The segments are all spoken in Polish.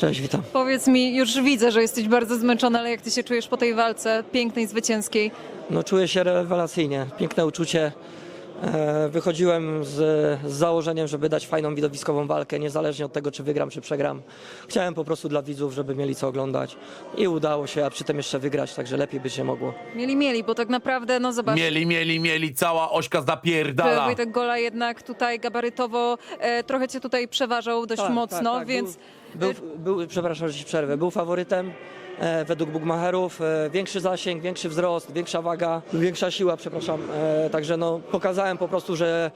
Cześć, witam. Powiedz mi, już widzę, że jesteś bardzo zmęczony, ale jak ty się czujesz po tej walce pięknej, zwycięskiej? No czuję się rewelacyjnie, piękne uczucie. E, Wychodziłem z, z założeniem, żeby dać fajną widowiskową walkę, niezależnie od tego, czy wygram, czy przegram. Chciałem po prostu dla widzów, żeby mieli co oglądać i udało się, a przy tym jeszcze wygrać, także lepiej by się mogło. Mieli, mieli, bo tak naprawdę, no zobacz, Mieli, mieli, mieli, cała ośka zapierdala. Wojtek Gola jednak tutaj gabarytowo e, trochę cię tutaj przeważał dość Tak, mocno, tak, tak. więc Był, był, był, przepraszam, że ci przerwę. Był faworytem e, według Bugmacherów. E, większy zasięg, większy wzrost, większa waga, większa siła, przepraszam. E, także no, pokazałem po prostu, że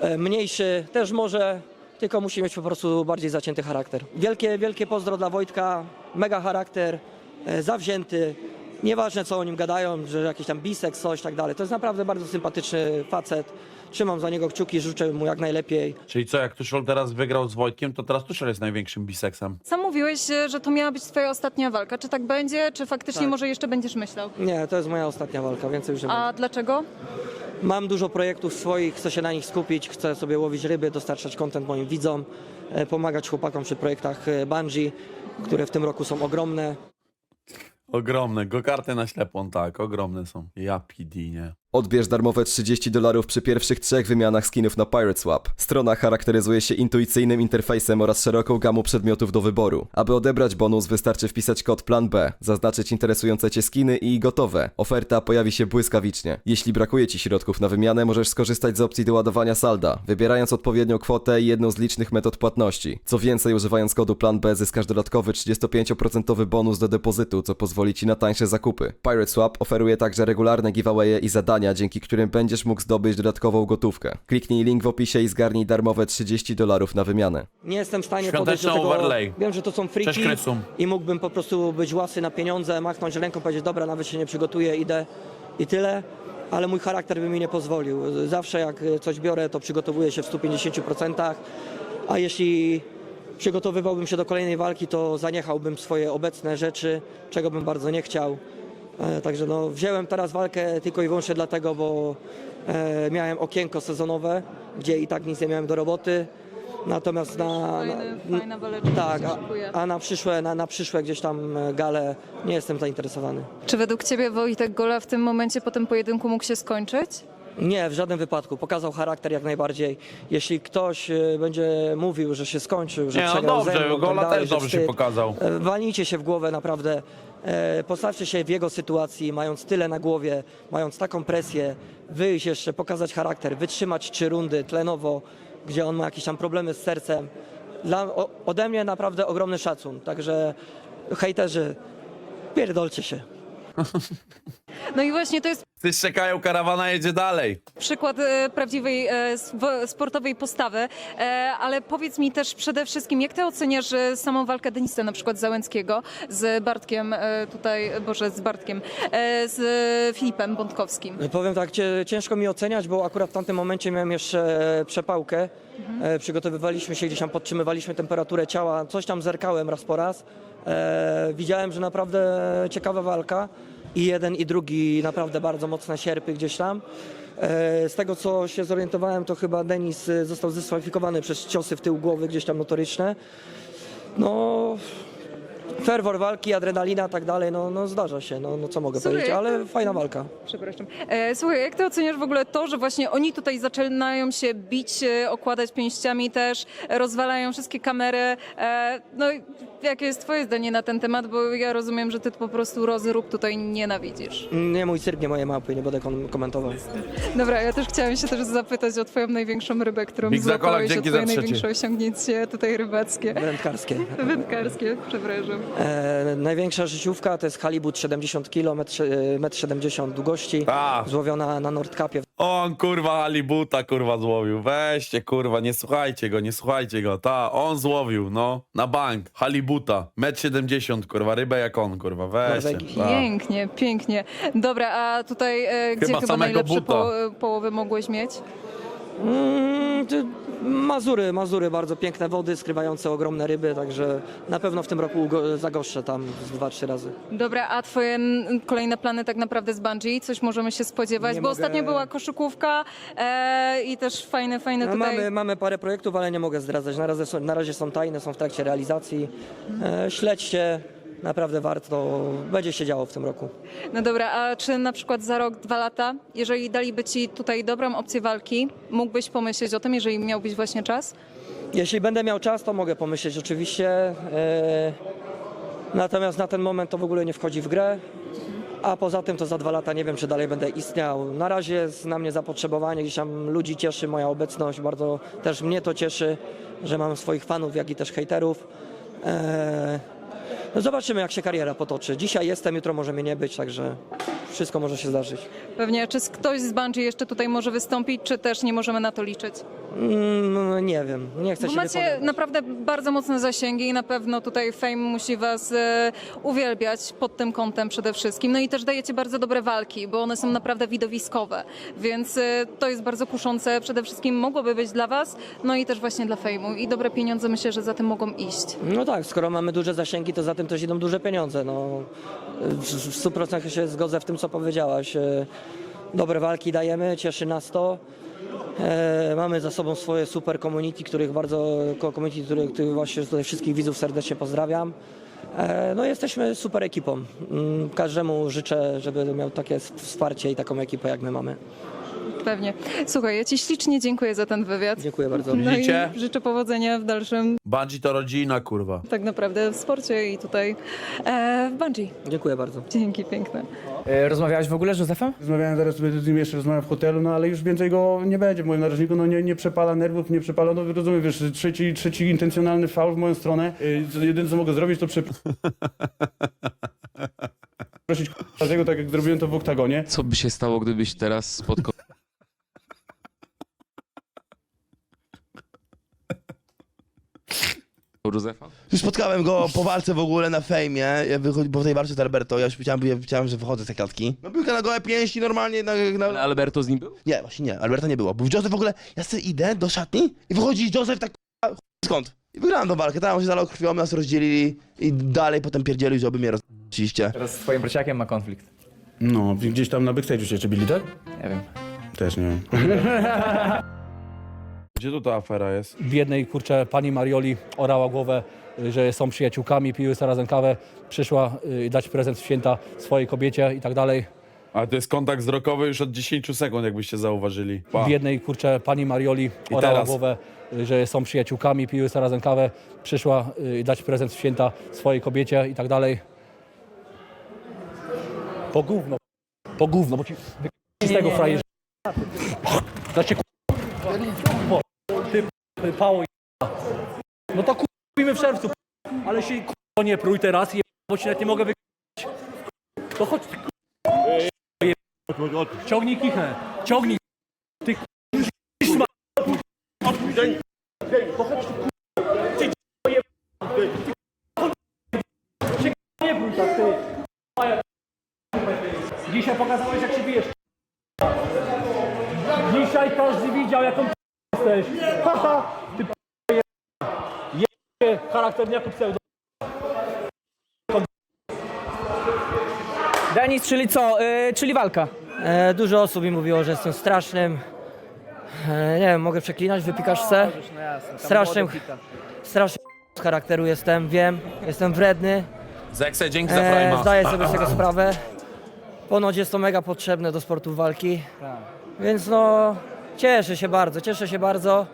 e, mniejszy też może, tylko musi mieć po prostu bardziej zacięty charakter. Wielkie, wielkie pozdro dla Wojtka. Mega charakter, e, zawzięty. Nieważne co o nim gadają, że jakiś tam bisek, coś tak dalej. To jest naprawdę bardzo sympatyczny facet. Trzymam za niego kciuki, życzę mu jak najlepiej. Czyli co, jak Tuszol teraz wygrał z Wojtkiem, to teraz Tuszol jest największym biseksem. sam mówiłeś, e, że to miała być twoja ostatnia walka. Czy tak będzie, czy faktycznie Tak. może jeszcze będziesz myślał? Nie, to jest moja ostatnia walka, więcej już nie A dlaczego? Mam dużo projektów swoich, chcę się na nich skupić, chcę sobie łowić ryby, dostarczać content moim widzom, e, pomagać chłopakom przy projektach e, Bungie, które w tym roku są ogromne. Ogromne, go-karty na ślepą, tak, ogromne są. Ja PD, nie. Odbierz darmowe 30 dolarów przy pierwszych trzech wymianach skinów na Pirate Swap. Strona charakteryzuje się intuicyjnym interfejsem oraz szeroką gamą przedmiotów do wyboru. Aby odebrać bonus wystarczy wpisać kod plan B, zaznaczyć interesujące Cię skiny i gotowe. Oferta pojawi się błyskawicznie. Jeśli brakuje Ci środków na wymianę, możesz skorzystać z opcji doładowania salda, wybierając odpowiednią kwotę i jedną z licznych metod płatności. Co więcej, używając kodu plan B zyskasz dodatkowy 35% bonus do depozytu, co pozwoli Ci na tańsze zakupy. Pirate Swap oferuje także regularne giveawaye i zadania, dzięki którym będziesz mógł zdobyć dodatkową gotówkę. Kliknij link w opisie i zgarnij darmowe 30 dolarów na wymianę. Nie jestem w stanie podejść do tego. overlay. Wiem, że to są Cześć, friki Krysum. i mógłbym po prostu być łasy na pieniądze, machnąć ręką, powiedzieć dobra, nawet się nie przygotuję, idę i tyle. Ale mój charakter by mi nie pozwolił. Zawsze jak coś biorę, to przygotowuję się w 150%, a jeśli przygotowywałbym się do kolejnej walki, to zaniechałbym swoje obecne rzeczy, czego bym bardzo nie chciał. E, Także no, wziąłem teraz walkę tylko i wyłącznie dlatego, bo e, miałem okienko sezonowe, gdzie i tak nic nie miałem do roboty. Natomiast na, Fajny, na, fajna waleczka tak, a, a na przyszłe, na, na przyszłe gdzieś tam e, gale nie jestem zainteresowany. Czy według ciebie Wojtek Gola w tym momencie po tym pojedynku mógł się skończyć? Nie, w żadnym wypadku. Pokazał charakter jak najbardziej. Jeśli ktoś e, będzie mówił, że się skończył, że Nie, no przegrał ze dobrze, mną, tak Gola dalej, też że dobrze się wstyd, pokazał. e, Walnijcie się w głowę naprawdę. E, Postawcie się w jego sytuacji, mając tyle na głowie, mając taką presję, wyjść jeszcze, pokazać charakter, wytrzymać trzy rundy tlenowo, gdzie on ma jakieś tam problemy z sercem. Dla, ode mnie naprawdę ogromny szacun. Także hejterzy, pierdolcie się. No i właśnie to jest Wszyscy czekają, karawana jedzie dalej. przykład e, prawdziwej e, sw- sportowej postawy, e, ale powiedz mi też przede wszystkim, jak ty oceniasz e, samą walkę Denisa na przykład Załęckiego z Bartkiem, e, tutaj, Boże, z Bartkiem, e, z Filipem Bątkowskim? Powiem tak, cie- ciężko mi oceniać, bo akurat w tamtym momencie miałem jeszcze przepałkę. E, przygotowywaliśmy się, gdzieś tam podtrzymywaliśmy temperaturę ciała, coś tam zerkałem raz po raz. E, widziałem, że naprawdę ciekawa walka i jeden i drugi naprawdę bardzo mocne sierpy gdzieś tam. E, z tego co się zorientowałem, to chyba Denis e, został zdyskwalifikowany przez ciosy w tył głowy gdzieś tam notoryczne. No, ferwor walki, adrenalina, tak dalej, no, no zdarza się, no, no co mogę Słuchaj, powiedzieć, ale to- fajna walka. Przepraszam. E, słuchaj, jak ty oceniasz w ogóle to, że właśnie oni tutaj zaczynają się bić, e, okładać pięściami też, e, rozwalają wszystkie kamery. E, no i jakie jest twoje zdanie na ten temat, bo ja rozumiem, że ty po prostu rozrób tutaj nienawidzisz. Nie mój cyrk, nie moje małpy, nie będę kom- komentował. Dobra, ja też chciałam się też zapytać o twoją największą rybę, którą Big Zakolak, złapałeś, o dzięki twoje za trzecie. największe osiągnięcie tutaj rybackie. Wędkarskie. Wędkarskie, przepraszam. E, największa życiówka to jest halibut 70 kg, 1,70 m długości, A. złowiona na Nordkapie. On kurwa Alibuta kurwa złowił. Weźcie kurwa, nie słuchajcie go, nie słuchajcie go. Ta, on złowił, no, na bank. Halibuta, 1,70 m kurwa, rybę jak on kurwa, weźcie. Norwegii. Ta. Pięknie, pięknie. Dobra, a tutaj e, gdzie Chyba chyba, samego najlepsze buta. po, połowy mogłeś mieć? Mm, ty- Mazury, Mazury, bardzo piękne wody, skrywające ogromne ryby, także na pewno w tym roku go- zagoszczę tam z dwa, trzy razy. Dobra, a twoje kolejne plany tak naprawdę z Bungie? Coś możemy się spodziewać? Nie Bo mogę- ostatnio była koszykówka e, i też fajne, fajne No, tutaj... mamy, mamy parę projektów, ale nie mogę zdradzać. Na razie, są, na razie są tajne, są w trakcie realizacji. E, śledźcie, naprawdę warto, będzie się działo w tym roku. No dobra, a czy na przykład za rok, dwa lata, jeżeli daliby ci tutaj dobrą opcję walki, mógłbyś pomyśleć o tym, jeżeli miałbyś właśnie czas? Jeśli będę miał czas, to mogę pomyśleć oczywiście. E, natomiast na ten moment to w ogóle nie wchodzi w grę. A poza tym to za dwa lata nie wiem, czy dalej będę istniał. Na razie jest na mnie zapotrzebowanie, gdzieś tam ludzi cieszy moja obecność, bardzo też mnie to cieszy, że mam swoich fanów, jak i też hejterów. E, no zobaczymy, jak się kariera potoczy. Dzisiaj jestem, jutro może mnie nie być, także wszystko może się zdarzyć. Pewnie, czy ktoś z Bungie jeszcze tutaj może wystąpić, czy też nie możemy na to liczyć? Mm, nie wiem, nie chcę Bo się macie wypowiadać. naprawdę bardzo mocne zasięgi i na pewno tutaj Fame musi was e, uwielbiać pod tym kątem przede wszystkim. No i też dajecie bardzo dobre walki, bo one są naprawdę widowiskowe, więc e, to jest bardzo kuszące. Przede wszystkim mogłoby być dla was, no i też właśnie dla Fame'u i dobre pieniądze myślę, że za tym mogą iść. No tak, skoro mamy duże zasięgi, to za tym też idą duże pieniądze. No, w, w 100% się zgodzę w tym, co powiedziałaś. E, Dobre walki dajemy, cieszy nas to. E, mamy za sobą swoje super community, których bardzo, community, których, których właśnie tutaj wszystkich widzów serdecznie pozdrawiam. E, no jesteśmy super ekipą. Mm, Każdemu życzę, żeby miał takie wsparcie i taką ekipę, jak my mamy. Pewnie. Słuchaj, ja ci ślicznie dziękuję za ten wywiad. Dziękuję bardzo. No Widzicie? i życzę powodzenia w dalszym, Bungie to rodzina, kurwa. tak naprawdę, w sporcie i tutaj e, w Bungie. Dziękuję bardzo. Dzięki piękne. E, Rozmawiałeś w ogóle z Józefem? Rozmawiałem zaraz sobie z nim jeszcze rozmawiam w hotelu, no ale już więcej go nie będzie w moim narożniku, no nie, nie przepala nerwów, nie przepala, no rozumiem, wiesz, trzeci, trzeci intencjonalny faul w moją stronę. Yy, Jedyne co mogę zrobić to przeprosić tego, tak jak zrobiłem to w oktagonie. Co by się stało, gdybyś teraz spotkał Józefa? Już spotkałem go po walce w ogóle na fejmie, ja wychodzi, po tej walce z Alberto, ja już ja wiedziałem, że wychodzę z tej klatki. No piłka na gołe pięści normalnie, na, Ale na... Alberto z nim był? Nie, właśnie nie, Alberta nie było, bo Joseph w ogóle, ja sobie idę do szatni i wychodzi Joseph tak k***a, chuj skąd? I wygrałem tą walkę, tam on się zalał krwią, nas rozdzielili i dalej potem pierdzielił, żeby mnie roz... Oczywiście. Teraz z twoim braciakiem ma konflikt. No, gdzieś tam na backstage'u się jeszcze bili, tak? Nie wiem. Też nie wiem. Gdzie tu ta afera jest? w jednej, kurczę, pani Marioli orała głowę, y, że są przyjaciółkami, piły sobie razem kawę, przyszła y, dać prezent w święta swojej kobiecie i tak dalej. A to jest kontakt wzrokowy już od 10 sekund, jakbyście zauważyli. Pa. W jednej, kurczę, pani Marioli I orała teraz? głowę, y, że są przyjaciółkami, piły sobie razem kawę, przyszła y, dać prezent w święta swojej kobiecie i tak dalej. Po gówno, po gówno, bo ci wy- z tego frajerze. Znaczy, p- pało i- No to kupimy w czerwcu, ale się ku- nie prój teraz, je- bo ci nawet nie mogę wy... To chodź, ty je- Ciągnij kichę, ciągnij. Ty chodź, ty ku- ty je- ty ku- się nie prój tak, ty. Dzisiaj pokazałeś jak się bijesz. Dzisiaj każdy widział jaką jesteś. Haha, ty p- je charakterniaku pseudo. Denis, czyli co? Y, czyli walka. E, dużo osób mi mówiło, że jestem strasznym. E, nie wiem, mogę przeklinać, wypikasz se? Strasznym, strasznym z charakteru jestem, wiem, jestem wredny. Zekse, dzięki za E, zdaję sobie z tego sprawę. Ponoć jest to mega potrzebne do sportu walki. Więc no, cieszę się bardzo, cieszę się bardzo,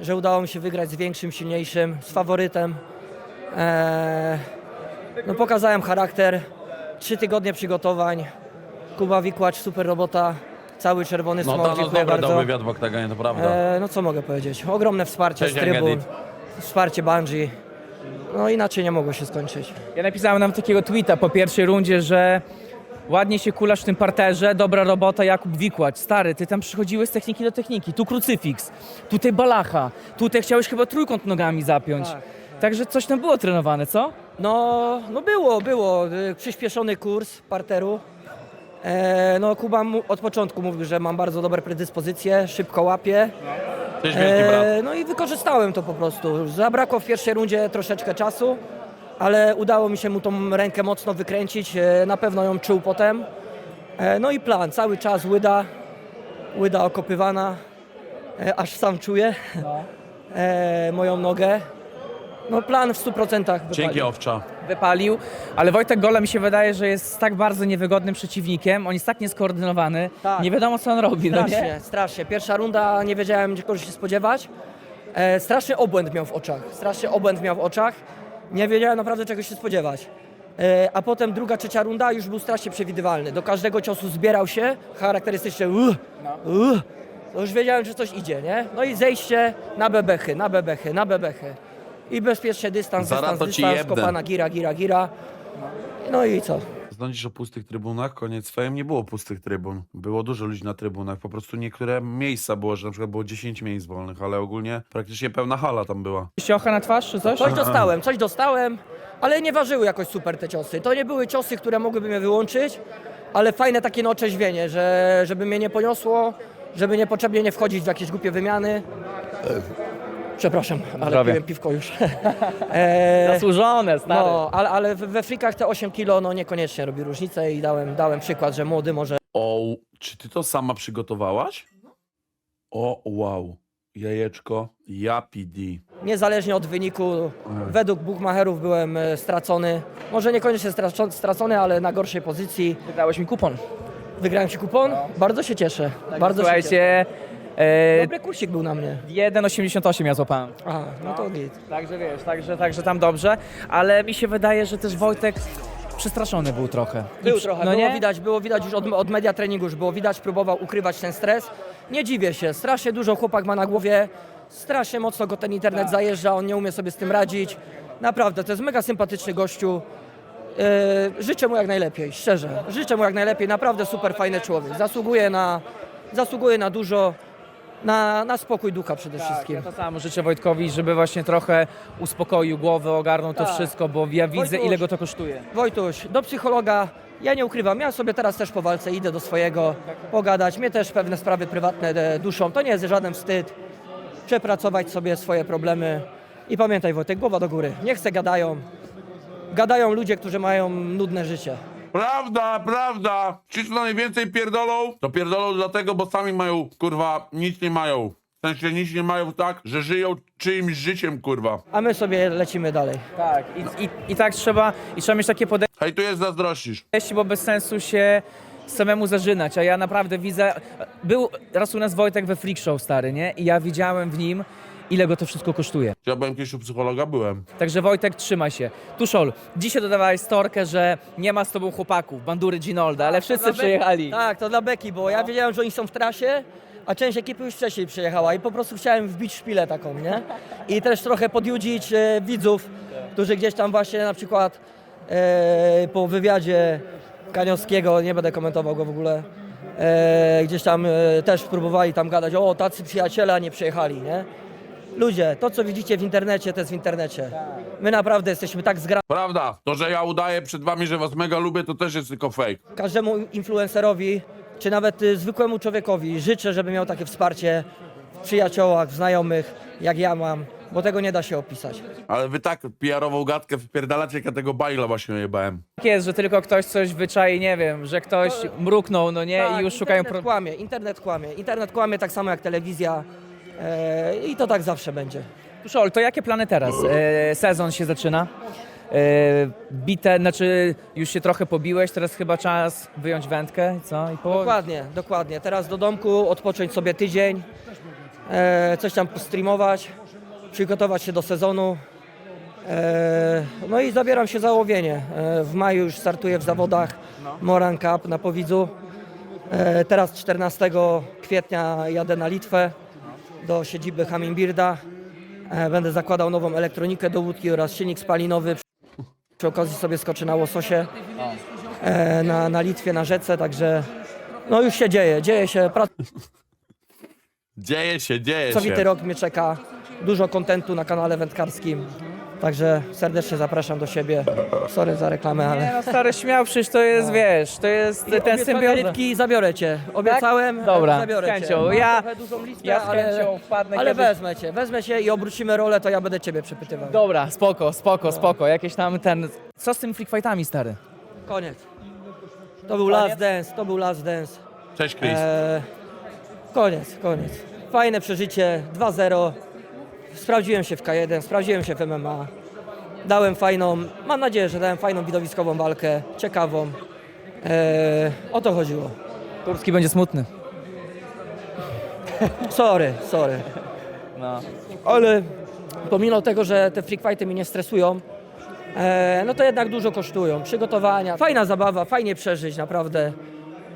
że udało mi się wygrać z większym, silniejszym, z faworytem. E, no pokazałem charakter, trzy tygodnie przygotowań. Kuba Wikłacz, super robota, cały czerwony No smok, Thanos dziękuję dobry dał bardzo. wywiad w oktagonie, to prawda. E, no co mogę powiedzieć? Ogromne wsparcie Cześć, z trybun, wsparcie Bungie. No inaczej nie mogło się skończyć. Ja napisałem nam takiego tweeta po pierwszej rundzie, że ładnie się kulasz w tym parterze, dobra robota, Jakub Wikłacz. Stary, ty tam przychodziłeś z techniki do techniki. Tu krucyfiks, tutaj balacha, tutaj chciałeś chyba trójkąt nogami zapiąć. Także coś tam było trenowane, co? No, no było, było. Y, Przyspieszony kurs parteru. E, no Kuba mu, od początku mówił, że mam bardzo dobre predyspozycje, szybko łapię. Cześć wielki brat. E, no i wykorzystałem to po prostu. Zabrakło w pierwszej rundzie troszeczkę czasu, ale udało mi się mu tą rękę mocno wykręcić. E, na pewno ją czuł potem. E, no i plan, cały czas łyda, łyda okopywana, e, aż sam czuję e, moją nogę. No plan w 100% wypalił. Dzięki owcza. Wypalił, ale Wojtek Gola mi się wydaje, że jest tak bardzo niewygodnym przeciwnikiem, on jest tak nieskoordynowany, Tak. nie wiadomo co on robi, no nie? Strasznie, strasznie. Pierwsza runda nie wiedziałem, czego się spodziewać. E, straszny obłęd miał w oczach. Straszny obłęd miał w oczach. Nie wiedziałem naprawdę, czego się spodziewać. E, a potem druga, trzecia runda już był strasznie przewidywalny. Do każdego ciosu zbierał się, charakterystycznie uh, uh, to już wiedziałem, że coś idzie, nie? No i zejście na bebechy, na bebechy, na bebechy. I bezpiecznie dystans, Zaraz dystans, dystans, kopana, gira, gira, gira. No i co? Sądzisz o pustych trybunach? Koniec fejem nie było pustych trybun. Było dużo ludzi na trybunach. Po prostu niektóre miejsca było, że na przykład było 10 miejsc wolnych, ale ogólnie praktycznie pełna hala tam była. Ściocha na twarz czy coś? Coś dostałem, coś dostałem, ale nie ważyły jakoś super te ciosy. To nie były ciosy, które mogłyby mnie wyłączyć, ale fajne takie na otrzeźwienie, że, żeby mnie nie poniosło, żeby niepotrzebnie nie wchodzić w jakieś głupie wymiany. Przepraszam, ale Zdrowie. piłem piwko już. e, Zasłużone, stary. no, ale, ale we we frikach te 8 kilo no niekoniecznie robi różnicę i dałem, dałem przykład, że młody może O, czy ty to sama przygotowałaś? O, wow. Jajeczko, ja PD. niezależnie od wyniku, według Buchmacherów byłem e, stracony. Może niekoniecznie straco- stracony, ale na gorszej pozycji. Dałeś mi kupon. Wygrałem ci kupon? Bardzo się cieszę. Bardzo się cieszę. Słuchajcie, e, Dobry kursik był na mnie. 1,88 ja złapałem. Aha, no to git. Także wiesz, także, także tam dobrze, ale mi się wydaje, że też Wojtek przestraszony był trochę. Był trochę, no było nie? widać, było widać już od, od media treningu, już było widać, próbował ukrywać ten stres. Nie dziwię się, strasznie dużo chłopak ma na głowie, strasznie mocno go ten internet Tak. zajeżdża, on nie umie sobie z tym radzić. Naprawdę, to jest mega sympatyczny gościu. Yy, życzę mu jak najlepiej, szczerze. Życzę mu jak najlepiej, naprawdę super fajny człowiek. Zasługuje na, zasługuje na dużo, na, na spokój ducha przede Tak, wszystkim. ja to samo życzę Wojtkowi, żeby właśnie trochę uspokoił głowę, ogarnął to Tak. wszystko, bo ja widzę Wojtuś. ile go to kosztuje. Wojtuś, do psychologa ja nie ukrywam, ja sobie teraz też po walce idę do swojego pogadać. Mnie też pewne sprawy prywatne e, duszą. To nie jest żaden wstyd. Przepracować sobie swoje problemy. I pamiętaj Wojtek, głowa do góry. Niech se gadają. Gadają ludzie, którzy mają nudne życie. Prawda, prawda. Ci, co najwięcej pierdolą, to pierdolą dlatego, bo sami mają, kurwa, nic nie mają. W sensie nic nie mają tak, że żyją czyimś życiem, kurwa. A my sobie lecimy dalej. Tak, i, i, i tak trzeba, i trzeba mieć takie podejście, Hej, tu jest zazdrościsz. bo bez sensu się samemu zażynać, a ja naprawdę widzę, był raz u nas Wojtek we Freak Show stary, nie? I ja widziałem w nim, ile go to wszystko kosztuje. Ja byłem kiedyś u psychologa, byłem. Także Wojtek, trzymaj się. Tuszol, dzisiaj dodawałeś storkę, że nie ma z tobą chłopaków, bandury Ginolda, ale wszyscy Dla Beki- przyjechali. Tak, to dla Beki, bo ja wiedziałem, że oni są w trasie, a część ekipy już wcześniej przyjechała i po prostu chciałem wbić szpilę taką, nie? I też trochę podjudzić e, widzów, którzy gdzieś tam właśnie na przykład e, po wywiadzie Kaniowskiego, nie będę komentował go w ogóle, e, gdzieś tam e, też próbowali tam gadać, o tacy przyjaciele, a nie przyjechali, nie? Ludzie, to co widzicie w internecie, to jest w internecie. My naprawdę jesteśmy tak zgrani. Prawda, to, że ja udaję przed wami, że was mega lubię, to też jest tylko fake. każdemu influencerowi, czy nawet y, zwykłemu człowiekowi życzę, żeby miał takie wsparcie w przyjaciołach, w znajomych, jak ja mam, bo tego nie da się opisać. Ale wy tak PR-ową gadkę wpierdalacie, jak ja tego bajla właśnie jebałem. Tak jest, że tylko ktoś coś wyczai, nie wiem, że ktoś mruknął, no nie, Tak, i już szukają... internet Pro... kłamie, internet kłamie. Internet kłamie tak samo jak telewizja e, i to tak zawsze będzie. Tuszol, to jakie plany teraz? E, sezon się zaczyna. E, bite, znaczy już się trochę pobiłeś, teraz chyba czas wyjąć wędkę, i co? I po... Dokładnie, dokładnie. Teraz do domku, odpocząć sobie tydzień, e, coś tam postreamować, przygotować się do sezonu. E, no i zabieram się za łowienie. E, w maju już startuję w zawodach Moran Cup na Powidzu. E, teraz 14 kwietnia jadę na Litwę do siedziby Hummingbirda. E, będę zakładał nową elektronikę do łódki oraz silnik spalinowy. Przy okazji sobie skoczę na łososie e, na, na Litwie, na rzece, także no już się dzieje, dzieje się, Dzieje się, dzieje pracowity się. rok mnie czeka, dużo kontentu na kanale wędkarskim, Także serdecznie zapraszam do siebie. Sorry za reklamę, Nie ale... no, stary, śmiał, przecież to jest, wiesz, to jest ten symbioza. rybki zabiorę cię. Obiecałem, Tak? Dobra, zabiorę z cię. chęcią. Mam Ja- trochę dużą listę, ja z ale, chęcią wpadnę ale kiedyś. wezmę cię, wezmę cię i obrócimy rolę, to ja będę ciebie przepytywał. Dobra, spoko, spoko, spoko. Jakieś tam ten... Co z tym freak fightami, stary? Koniec. To był last dance, to był last dance. Cześć, Chris. Eee, koniec, koniec. Fajne przeżycie, 2-0. Sprawdziłem się w K1, sprawdziłem się w MMA. Dałem fajną, mam nadzieję, że dałem fajną widowiskową walkę, ciekawą. Eee, o to chodziło. Turski będzie smutny. Sorry, sorry. No. Ale pomimo tego, że te freak fighty mnie nie stresują, e, no to jednak dużo kosztują. Przygotowania, fajna zabawa, fajnie przeżyć, naprawdę.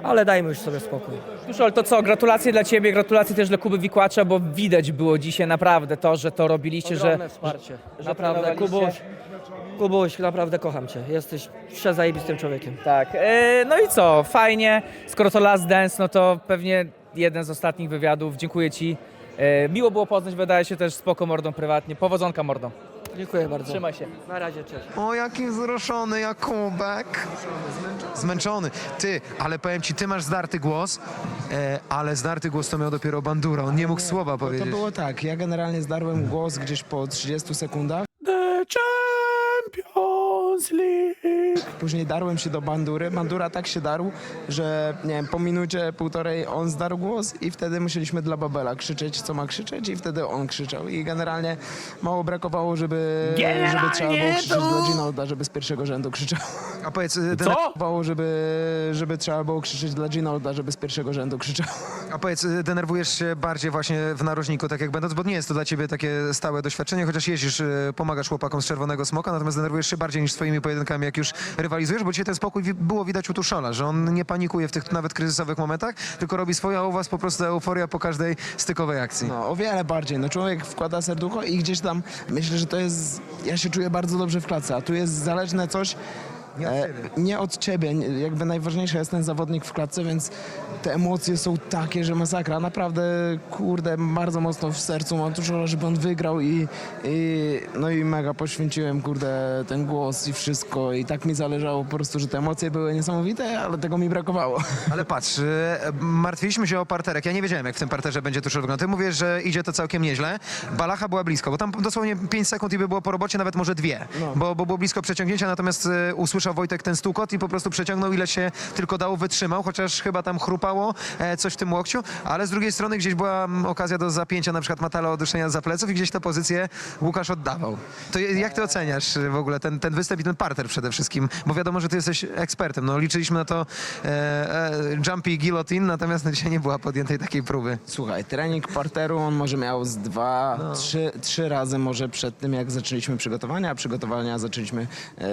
Ale dajmy już sobie spokój. Tuszol, to co, gratulacje dla Ciebie, gratulacje też dla Kuby Wikłacza, bo widać było dzisiaj naprawdę to, że to robiliście, że... Ogromne wsparcie. że Naprawdę. Kubuś, Kubuś, naprawdę kocham Cię. Jesteś przezajebistym człowiekiem. Tak, e, no i co, fajnie, skoro to Last Dance, no to pewnie jeden z ostatnich wywiadów, dziękuję Ci. E, miło było poznać, wydaje się też spoko mordą prywatnie, powodzonka mordą. Dziękuję bardzo. Trzymaj się. Na razie, cześć. O, jaki wzruszony Jakubek. Zmęczony. Ty, ale powiem ci, ty masz zdarty głos, e, ale zdarty głos to miał dopiero Bandura. On nie mógł słowa To powiedzieć. było tak, ja generalnie zdarłem głos gdzieś po 30 sekundach. The Champions League. Później darłem się do Bandury. Bandura tak się darł, że nie wiem, po minucie, półtorej on zdarł głos i wtedy musieliśmy dla Babela krzyczeć, co ma krzyczeć i wtedy on krzyczał. I generalnie mało brakowało, żeby, żeby trzeba było krzyczeć dla Ginolda, żeby z pierwszego rzędu krzyczał. A powiedz, Co? Brakowało, żeby, żeby trzeba było krzyczeć dla Ginolda, żeby z pierwszego rzędu krzyczał. A powiedz, y, denerwujesz się bardziej właśnie w narożniku, tak jak będąc, bo nie jest to dla ciebie takie stałe doświadczenie, chociaż jeździsz, y, pomagasz chłopakom z Czerwonego Smoka, natomiast denerwujesz się bardziej niż swoimi pojedynkami, jak już rywalizujesz, bo dzisiaj ten spokój wi- było widać u Tuszola, że on nie panikuje w tych nawet kryzysowych momentach, tylko robi swoje, a u was po prostu euforia po każdej stykowej akcji. No, o wiele bardziej. No, człowiek wkłada serducho i gdzieś tam myślę, że to jest. Ja się czuję bardzo dobrze w klatce, a tu jest zależne coś. E, nie od ciebie, nie- jakby najważniejszy jest ten zawodnik w klatce, więc te emocje są takie, że masakra. Naprawdę, kurde, bardzo mocno w sercu mam dużo, żeby on wygrał i, i no i mega poświęciłem, kurde, ten głos i wszystko i tak mi zależało po prostu, że te emocje były niesamowite, ale tego mi brakowało. Ale patrz, y, martwiliśmy się o parterek. Ja nie wiedziałem, jak w tym parterze będzie tuż wyglądał. Ty mówisz, że idzie to całkiem nieźle. Balacha była blisko, bo tam dosłownie 5 sekund i by było po robocie, nawet może dwie, bo, bo było blisko przeciągnięcia, natomiast y, usłyszał Wojtek ten stukot i po prostu przeciągnął ile się tylko dało, wytrzymał, chociaż chyba tam chrupało e, coś w tym łokciu, ale z drugiej strony gdzieś była mm, okazja do zapięcia na przykład Matala od duszenia za pleców i gdzieś tę pozycję Łukasz oddawał. To jak ty oceniasz y, w ogóle ten, ten występ i ten parter przede wszystkim? Bo wiadomo, że ty jesteś ekspertem. No, liczyliśmy na to e, e, jumpy guillotine, natomiast no, dzisiaj nie była podjętej takiej próby. Słuchaj, trening parteru on może miał z dwa, No. trzy, trzy razy może przed tym, jak zaczęliśmy przygotowania, a przygotowania zaczęliśmy e,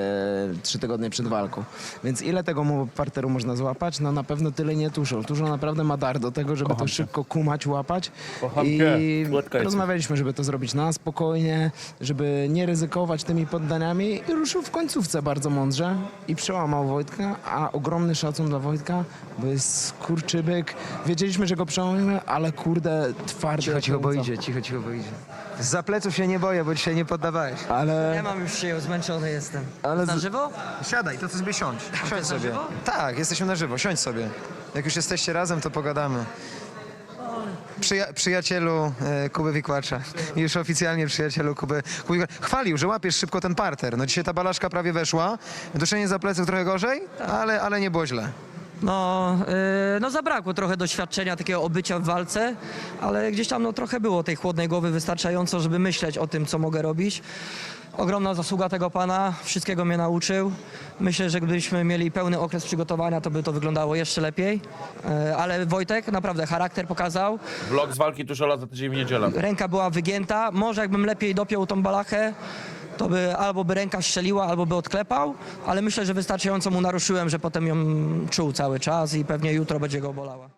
trzy tygodnie przed walką. Więc ile tego mu parteru można złapać? No na pewno tyle nie tuszą. Tuszą naprawdę ma dar do tego, żeby to szybko kumać, łapać. Kocham I cię. Rozmawialiśmy, żeby to zrobić na spokojnie, żeby nie ryzykować tymi poddaniami i ruszył w końcówce bardzo mądrze i przełamał Wojtka, a ogromny szacun dla Wojtka, bo jest skurczybyk. Wiedzieliśmy, że go przełamimy, ale kurde, twardy. Cicho, jak cicho, bo idzie, cicho, cicho, bo idzie. Za pleców się nie boję, bo dzisiaj nie poddawałeś. Ale... Nie mam już się, zmęczony jestem. Ale Na z- żywo? Siadaj, to sobie siądź. Siądź sobie. Tak, jesteśmy na żywo, siądź sobie. Jak już jesteście razem, to pogadamy. Przyja- przyjacielu e, Kuby Wikłacza. Już oficjalnie przyjacielu Kuby, Kuby Wikłacza. Chwalił, że łapiesz szybko ten parter. No dzisiaj ta balaszka prawie weszła. Duszenie za pleców trochę gorzej, ale, ale nie było źle. No, yy, no zabrakło trochę doświadczenia, takiego obycia w walce, ale gdzieś tam no, trochę było tej chłodnej głowy wystarczająco, żeby myśleć o tym, co mogę robić. Ogromna zasługa tego pana, wszystkiego mnie nauczył. Myślę, że gdybyśmy mieli pełny okres przygotowania, to by to wyglądało jeszcze lepiej. Yy, ale Wojtek naprawdę charakter pokazał. Vlog z walki Tuszola za tydzień w niedzielę. Ręka była wygięta. Może jakbym lepiej dopiął tą balachę, to by albo by ręka strzeliła, albo by odklepał, ale myślę, że wystarczająco mu naruszyłem, że potem ją czuł cały czas i pewnie jutro będzie go bolała.